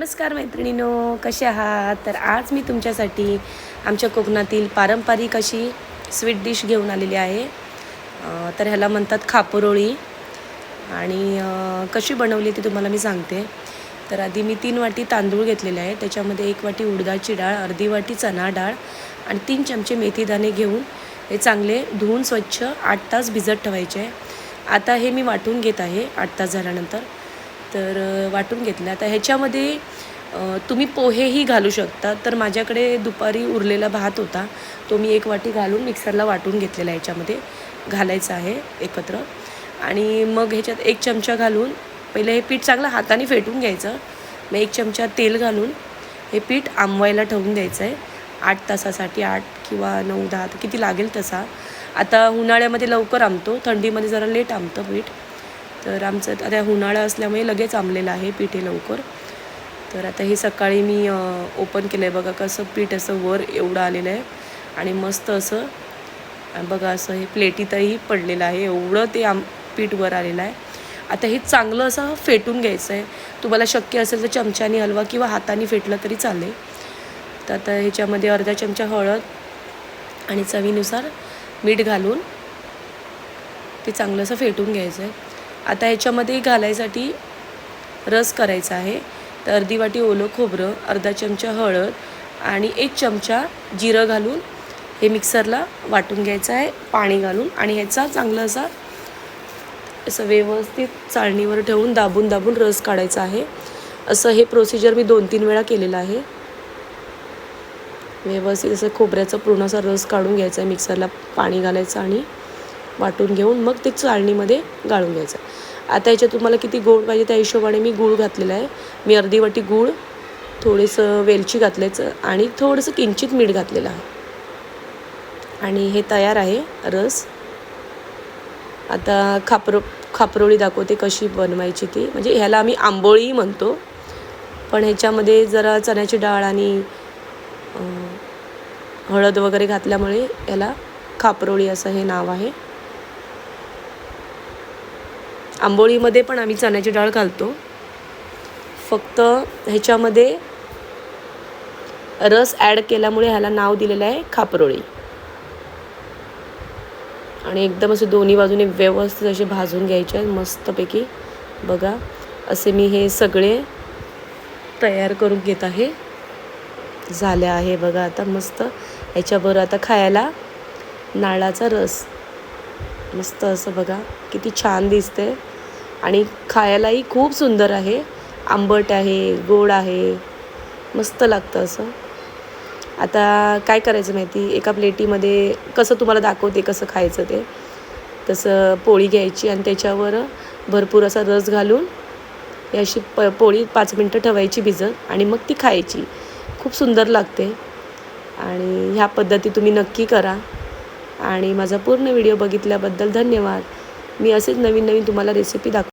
नमस्कार मैत्रिणीनो कसे आहात? तर आज मी तुमच्यासाठी आमच्या कोकणातील पारंपरिक अशी स्वीट डिश घेऊन आलेली आहे. तर ह्याला म्हणतात खापरोळी. आणि कशी बनवली ती तुम्हाला मी सांगते. तर आधी मी तीन वाटी तांदूळ घेतलेले आहे. त्याच्यामध्ये एक वाटी उडदाची डाळ अर्धी वाटी चणा डाळ आणि तीन चमचे मेथीदाणे घेऊन हे चांगले धुवून स्वच्छ आठ तास भिजत ठेवायचे आहे. आता हे मी वाटून घेत आहे आठ तास झाल्यानंतर. तर वाटून घेतलं आता ह्याच्यामध्ये तुम्ही पोहेही घालू शकता. तर माझ्याकडे दुपारी उरलेला भात होता. तो मी एक वाटी घालून मिक्सरला वाटून घेतलेला आहे ह्याच्यामध्ये. घालायचा आहे एकत्र. आणि मग ह्याच्यात एक चमचा घालून पहिले हे पीठ चांगलं हाताने फेटून घ्यायचं. मग एक चमचा तेल घालून हे पीठ आंबवायला ठेवून द्यायचं आहे. आठ तासासाठी आठ किंवा नऊ दहा किती लागेल तसा. आता उन्हाळ्यामध्ये लवकर आंबतो. थंडीमध्ये जरा लेट आंबतं पीठ. तर आमचं आता उन्हाळा असल्यामुळे लगेच आंबलेलं आहे पीठ हे लवकर. तर आता हे सकाळी मी ओपन केलं आहे बघा कसं पीठ असं वर एवढं आलेलं आहे आणि मस्त असं बघा असं हे प्लेटीतही पडलेलं आहे. एवढं ते आम पीठ वर आलेलं आहे. आता हे चांगलं असं फेटून घ्यायचं आहे. तुम्हाला शक्य असेल तर चमच्याने हलवा किंवा हाताने फेटलं तरी चालेल. तर आता ह्याच्यामध्ये अर्धा चमचा हळद आणि चवीनुसार मीठ घालून ते चांगलं असं फेटून घ्यायचं आहे. आता ह्याच्यामध्ये घालायसाठी रस करायचा आहे. तर अर्धी वाटी ओलं खोबरं अर्धा चमचा हळद आणि एक चमचा जिरं घालून हे मिक्सरला वाटून घ्यायचं आहे पाणी घालून आणि ह्याचा चांगला असा असं व्यवस्थित चाळणीवर ठेवून दाबून दाबून रस काढायचा आहे. असं हे प्रोसिजर मी दोन तीन वेळा केलेलं आहे. व्यवस्थित असं खोबऱ्याचा पूर्ण असा रस काढून घ्यायचा आहे मिक्सरला पाणी घालायचं आणि वाटून घेऊन मग ते चाळणीमध्ये गाळून घ्यायचं. आता याच्यात तुम्हाला किती गोड पाहिजे त्या हिशोबाने मी गूळ घातलेला आहे. मी अर्धी वाटी गूळ थोडंसं वेलची घातल्याचं आणि थोडंसं किंचित मीठ घातलेलं आहे. आणि हे तयार आहे रस. आता खापरो खापरोळी दाखवते कशी बनवायची ती. म्हणजे ह्याला आम्ही आंबोळी म्हणतो. पण ह्याच्यामध्ये जरा चण्याची डाळ आणि हळद वगैरे घातल्यामुळे याला खापरोळी असं हे नाव आहे. आंबोळीमध्ये पण आम्ही चण्याची डाळ घालतो. फक्त ह्याच्यामध्ये रस ॲड केल्यामुळे ह्याला नाव दिलेलं आहे खापरोळी. आणि एकदम असे दोन्ही बाजूने व्यवस्थित असे भाजून घ्यायचे आहेत मस्तपैकी. बघा असे मी हे सगळे तयार करून घेत आहे. झाल्या आहे बघा आता मस्त. ह्याच्याबरोबर आता खायला नारळाचा रस. मस्त असं बघा किती छान दिसते आणि खायलाही खूप सुंदर आहे. आंबट आहे गोड आहे. मस्त लागतं असं. आता काय करायचं माहिती? एका प्लेटीमध्ये कसं तुम्हाला दाखवते कसं खायचं ते? तसं पोळी घ्यायची आणि त्याच्यावर भरपूर असा रस घालून अशी प पोळी पाच मिनटं ठेवायची भिजत आणि मग ती खायची. खूप सुंदर लागते. आणि ह्या पद्धती तुम्ही नक्की करा. आणि माझा पूर्ण व्हिडिओ बघितल्याबद्दल धन्यवाद. मी असेच नवीन नवीन तुम्हाला रेसिपी दाखव